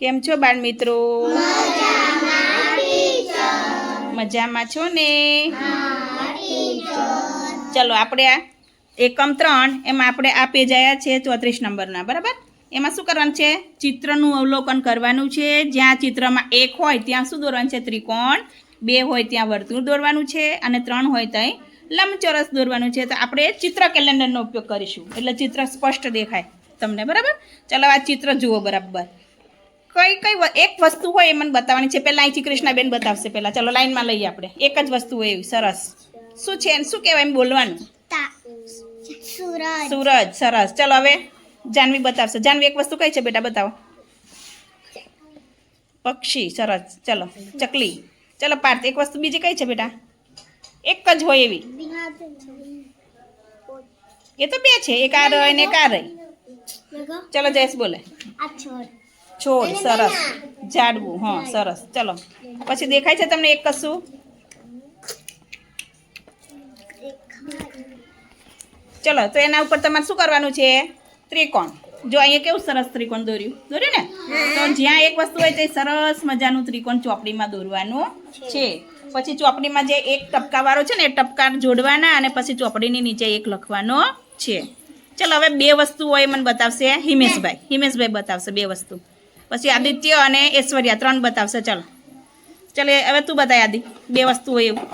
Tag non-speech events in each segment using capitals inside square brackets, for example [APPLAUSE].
કેમ છો બાળ મિત્રો? મજામાં છો ને? ચલો આપણે આ એકમ ત્રણ એમાં આપણે આ પેજ આવ્યા છે ચોત્રીસ નંબરના, બરાબર? એમાં શું કરવાનું છે? ચિત્રનું અવલોકન કરવાનું છે. જ્યાં ચિત્રમાં એક હોય ત્યાં શું દોરવાનું છે? ત્રિકોણ. બે હોય ત્યાં વર્તુળ દોરવાનું છે અને ત્રણ હોય ત્યાં લંબચોરસ દોરવાનું છે. તો આપણે ચિત્ર કેલેન્ડરનો ઉપયોગ કરીશું. એટલે ચિત્ર સ્પષ્ટ દેખાય તમને, બરાબર? ચલો આ ચિત્ર જુઓ બરાબર. કઈ કઈ એક વસ્તુ હોય એ મને બતાવવાની છે. પહેલાં અહીંથી કૃષ્ણાબેન બતાવશે પહેલાં ચલો લાઈનમાં લઈએ આપણે. એક જ વસ્તુ હોય એવી સરસ. શું છે એને શું કહેવાય એમ બોલવાનું? સુરજ. સૂરજ સરસ. ચલો હવે જાનવી બતાવશે. જાનવી એક વસ્તુ કઈ છે બેટા બતાવો. પક્ષી સરસ. ચલો ચકલી. ચલો પાર્થ એક વસ્તુ બીજી કઈ છે બેટા? એક જ હોય એવી. એ તો બે છે એક આ રહી ને એક આ રહી ચલો જયેશ બોલે. આ છોડ. છોડ સરસ. ઝાડવું હા સરસ. ચલો. પછી દેખાય છે તમને એક કશું? ચલો તો એના ઉપર તમારે શું કરવાનું છે? ત્રિકોણ. જો અહીંયા કેવું સરસ ત્રિકોણ દોર્યું. દોર્યું ને? તો જ્યાં એક વસ્તુ હોય તે સરસ મજાનું ત્રિકોણ ચોપડીમાં દોરવાનું છે. પછી ચોપડીમાં જે એક ટપકાવાળો છે ને એ ટપકા જોડવાના અને પછી ચોપડીની નીચે એક લખવાનો છે. ચલો હવે બે વસ્તુ હોય મને બતાવશે હિમેશભાઈ. હિમેશભાઈ બતાવશે બે વસ્તુ. પછી આદિત્ય અને ઐશ્વર્યા ત્રણ બતાવશે ચલો. ચલો હવે તું બતાય આદિ બે વસ્તુ હોય એવું.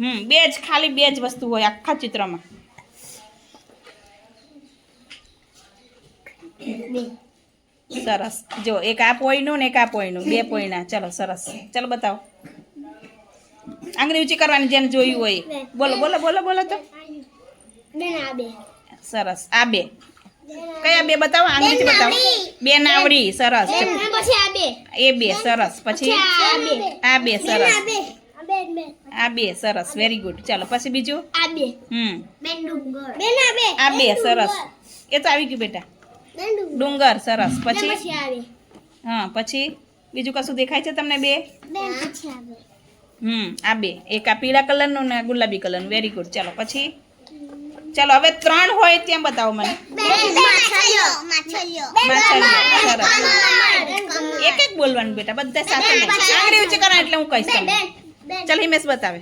હમ બે જ ખાલી બે જ વસ્તુ હોય આખા ચિત્રમાં. સરસ. જો એક આ પોઈનું ને એક આ પોઈનું બે પોઈના ચલો સરસ. ચલો બતાવો. આંગળી ઊંચી કરવાની જેને જોયું હોય બોલો બોલો બોલો બોલો તો. સરસ. આ બે. કયા બે બતાવો? આંગળીથી બતાવો. બે નાવડી સરસ. પછી આ બે. એ બે સરસ. પછી? આ બે. સરસ. આ બે સરસ. વેરી ગુડ ચાલો પછી બીજું? આ બે. હમ. આ બે. સરસ. એ તો આવી ગયું બેટા. ડુંગર. સરસ. પછી? હા પછી? બીજું કશું દેખાય છે તમને બે? હમ આ બે. એક આ પીળા કલરનું ને ગુલાબી કલરનું. વેરી ગુડ ચાલો પછી? ચાલો હવે ત્રણ હોય ત્યાં બતાવો મને. એક એક બોલવાનું બેટા બધા સાથે. આંગળી ઊંચી કરો એટલે હું કહીશ તમને. ચાલ હિમેશ બતાવે.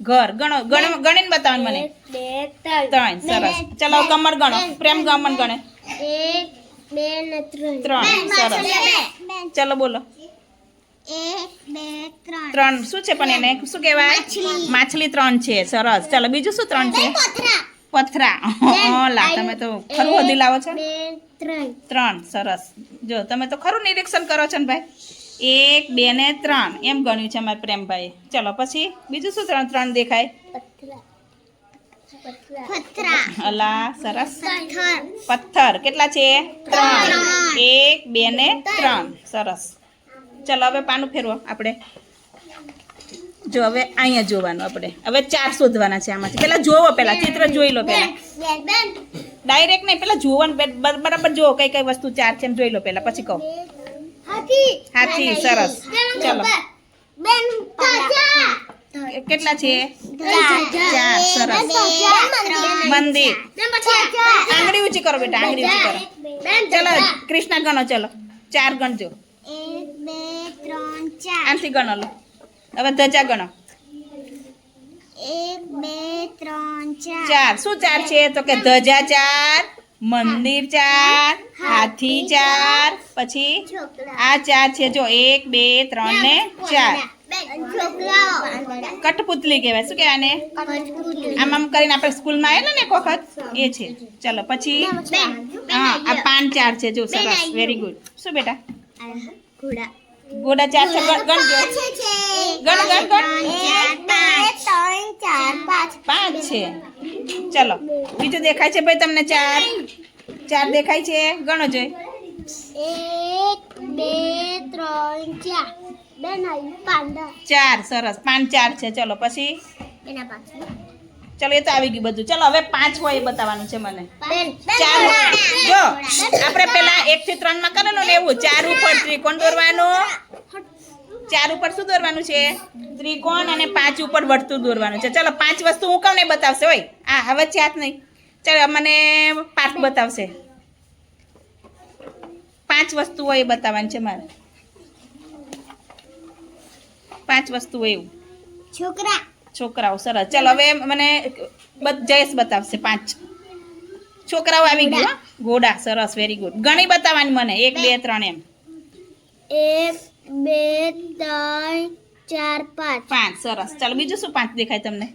ઘર. ગણો ગણ ગણીને બતાવો મને. ત્રણ. સરસ. ચાલો કમર ગણો. પ્રેમ ગમન ગણે. ત્રણ. સરસ. ચાલો બોલો. ત્રણ. ત્રણ શું છે પણ એને? શું કહેવાય? માછલી. ત્રણ છે. સરસ. ચાલો બીજું શું ત્રણ છે? પથરા [LAUGHS] લા તમે તો ખરું વધી લાવો છો. ત્રણ. ત્રણ. સરસ. જો તમે તો ખરું નિરીક્ષણ કરો છો ને ભાઈ? એક બે ને ત્રણ. એમ ગણ્યું છે અમારા પ્રેમભાઈ ચલો પછી બીજું શું ત્રણ ત્રણ દેખાય? પથરા. પથરા. અલા સરસ. પથ્થર. પથ્થર. કેટલા છે? ત્રણ. એક બે ને ત્રણ. સરસ. ચલો હવે પાનું ફેરવો આપણે. જો હવે અહીંયા જોવાનું આપણે. હવે ચાર શોધવાના છે આમાંથી. પેલા જોવો પેલા, ચિત્ર જોઈ લો પેલા. ડાયરેક્ટ નહીં, પેલા જોવાનું બરાબર જુઓ કઈ કઈ વસ્તુ ચાર છે એમ જોઈ લો પેલા. પછી કહો. હાથી, સરસ. ચલો. કેટલા છે? સરસ. મંદિર. આંગળી ઊંચી કરો બેટા, આંગળી ઊંચી કરો. ચલો, કૃષ્ણ ગણો, ચલો. ચાર ગણજો. ત્રણ ચાર. આનથી ગણો લો. હવે ધજા ગણો. એક બે ત્રણ ચાર. ચાર. શું ચાર છે? તો કે ધજા ચાર મંદિર ચાર હાથી ચાર પછી આ ચાર છે જો એક બે ત્રણ ને ચાર. કટપુતલી કહેવાય. શું કહેવાય આમ આમ કરીને આપણે સ્કૂલમાં આવેલા ને એક વખત એ છે. ચલો પછી હા આ પાન ચાર છે. જો સરસ. વેરી ગુડ શું બેટા? ઘોડા. ગોડા ચાર છે ગણ- ગણ, ગણ, ગણ. ચાર પાંચ. છે. ચલો બીજું દેખાય છે ભાઈ તમને ચાર. ચાર દેખાય છે. ગણો જોઈ. એક બે ત્રણ ચાર. ચાર સરસ. પાંચ ચાર છે. ચલો પછી? ચલો એ તો આવી ગયું બધું. ચલો હવે પાંચ હોય એ બતાવવાનું છે મને. ચાર જો આપણે પેલા એક થી ત્રણમાં કરેલું ને એવું. ચાર ઉપર ત્રિકોણ દોરવાનું. ચાર ઉપર શું દોરવાનું છે? ત્રિકોણ અને પાંચ ઉપર વર્તુળ દોરવાનું છે. ચલો પાંચ વસ્તુ હું કહું ને બતાવશે હોય આ હવે ચાત નહીં. ચલો મને પાર્થ બતાવશે. પાંચ વસ્તુ વસ્તુઓ એ બતાવવાની છે મારે. પાંચ વસ્તુ હોય એવું. છોકરા. છોકરાઓ સરસ. ચાલો હવે મને જયેશ બતાવશે પાંચ. છોકરાઓ આવી ગયો હો. ઘોડા સરસ વેરી ગુડ ઘણી બતાવવાની મને. એક બે ત્રણ એમ. એક બે ત્રણ ચાર પાંચ. પાંચ સરસ. ચાલો બીજું શું પાંચ દેખાય તમને?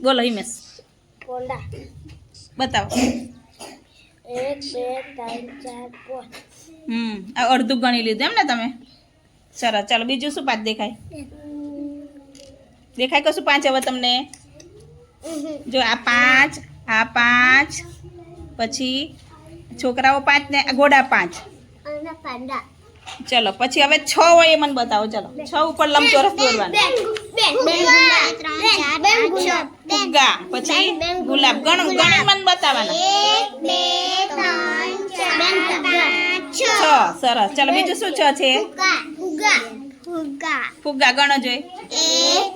બોલો હિમેશ. કોંડા બતાવો. એક બે ત્રણ ચાર પાંચ. હમ આ અડધું ગણી લીધું એમ ને તમે? સરસ. ચાલો બીજું શું પાંચ દેખાય? દેખાય કશું પાંચ હવે તમને? જો આ પાંચ આ પાંચ પછી છોકરાઓ પાંચ ને ઘોડા પાંચ. પાંડા. ચલો પછી હવે છ હોય એ મને બતાવો ચલો. છ ઉપર લંબચોરસ દોરવાનો. ફુગ્ગા પછી ગુલાબ. ગણ ગણ મને બતાવવાના. છ. સરસ. ચલો બીજું શું છ છે? ફુગ્ગા ગણો જોઈ. એક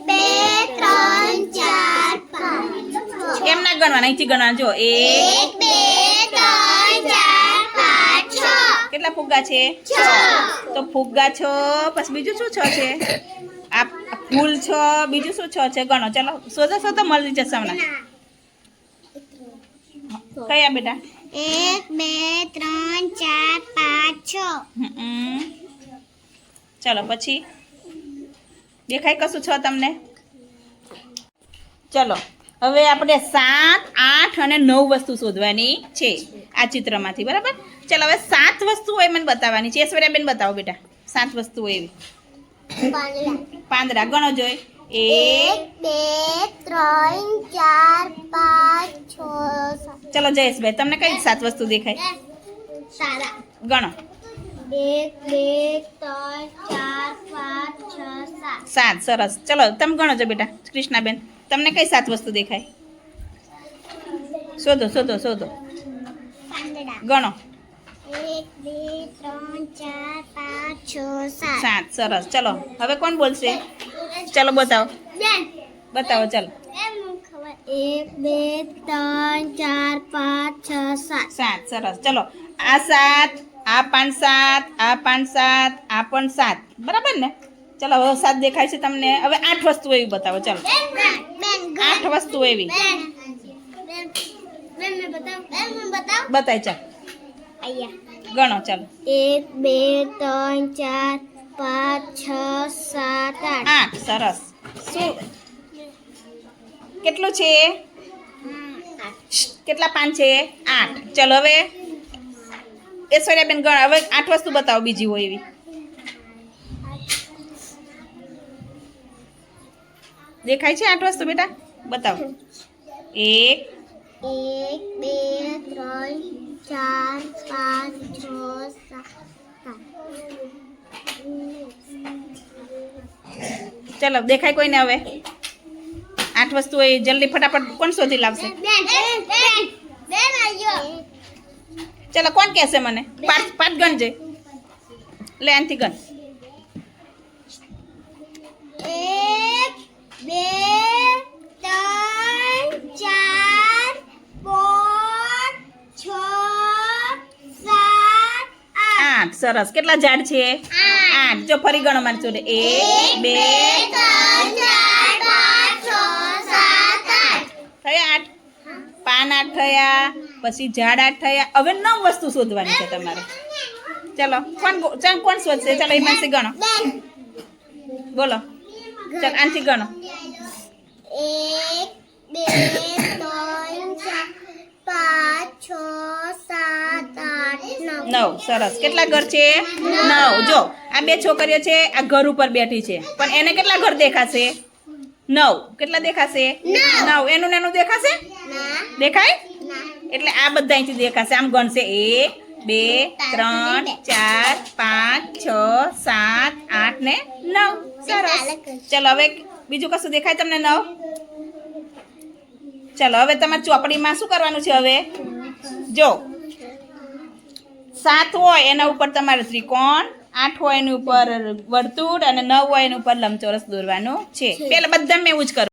ત્રણ ચાર એમ ના ગણવાના અહીંથી ગણવાના. જો એક કેટલા ફુગ્ગા છે? તો ફુગ્ગા છો પછી બીજું શું છ છે? આ ફૂલ છો બીજું શું છ છે? ગણો ચલો શોધો શોધો મળી જશે હમણાં. કયા બેટા? એક બે ત્રણ ચાર પાંચ છ. ચલો પછી દેખાય કશું છો તમને? ચલો હવે આપણે સાત આઠ અને નવ વસ્તુ શોધવાની છે આ ચિત્રમાંથી બરાબર? ચાલો હવે સાત વસ્તુ હોય મને બતાવવાની છે. ઐશ્વર્યાબેન બતાવો બેટા. સાત વસ્તુ એવી. પાંદડા. ગણો જોઈ. એક બે ત્રણ ચાર પાંચ છ ચાલો જયેશભાઈ તમને કઈ સાત વસ્તુ દેખાય? સારા. ગણો. એક બે ત્રણ ચાર પાંચ છ સાત. સાત. સરસ. ચલો તમે ગણો છો બેટા. કૃષ્ણાબેન. તમને કઈ સાત વસ્તુ દેખાય? શોધો શોધો શોધો. ગણો. સાત. સરસ. ચલો હવે કોણ બોલશે? ચલો બતાવો. બતાવો. ચલો. એક બે ત્રણ ચાર પાંચ છ સાત. સાત સરસ. ચલો આ સાત આ પાંચ સાત આ પાંચ સાત આ પણ સાત. બરાબર ને? ચલો હવે સાત દેખાય છે તમને. હવે આઠ વસ્તુ એવી બતાવો ચાલો. આઠ વસ્તુ એવી. બતાય ચાલ. ગણો ચાલો. એક બે ત્રણ ચાર પાંચ છ સાત આઠ. આઠ સરસ. શું? કેટલું છે? કેટલા પાન છે? આઠ. ચલો હવે. ઐશ્વર્યાબેન ગણ. હવે આઠ વસ્તુ બતાવો બીજી હોય એવી. દેખાય છે આઠ વસ્તુ બેટા? બતાવો. એક એક બે ત્રણ ચાર પાંચ છ સાત ચલો દેખાય કોઈને હવે? આઠ વસ્તુ એ જલ્દી ફટાફટ કોણ શોધી લાવશે? ચલો કોણ કહેશે મને? પાંચ પાંચ ગણજે લે આનથી ગણ એક બે ત્રણ ચાર પાંચ છ સાત આઠ. સરસ. કેટલા ઝાડ છે? આઠ. જો ફરી ગણો મારી જોડે. એક બે થયા આઠ? પાન આઠ થયા પછી ઝાડ આઠ થયા. હવે નવ વસ્તુ શોધવાની છે તમારે. ચલો કોણ કોણ શોધશે? ચાલો એમાંથી ગણો. બોલો. ચાલ આનથી ગણો. એક બે ત્રણ ચાર પાંચ છ સાત આઠ નવ. નવ સરસ. કેટલા ઘર છે? નવ. જો આ બે છોકરીઓ છે આ ઘર ઉપર બેઠી છે. પણ એને કેટલા ઘર દેખાશે? નવ. કેટલા દેખાશે? નવ. એનું નેનું દેખાશે? દેખાય? એટલે આ બધા અહીંથી દેખાશે. આમ ગણશે. એક બે ત્રણ ચાર પાંચ છ સાત આઠ ને નવ. સરસ. ચલો હવે બીજું કશું દેખાય તમને નવ? ચલો હવે તમારે ચોપડીમાં શું કરવાનું છે હવે? જો. સાત હોય એના ઉપર તમારે ત્રિકોણ આઠ હોય એની ઉપર વર્તુળ અને નવ હોય એની ઉપર લંબચોરસ દોરવાનું છે. પેલા બધા મેં એવું જ કરું.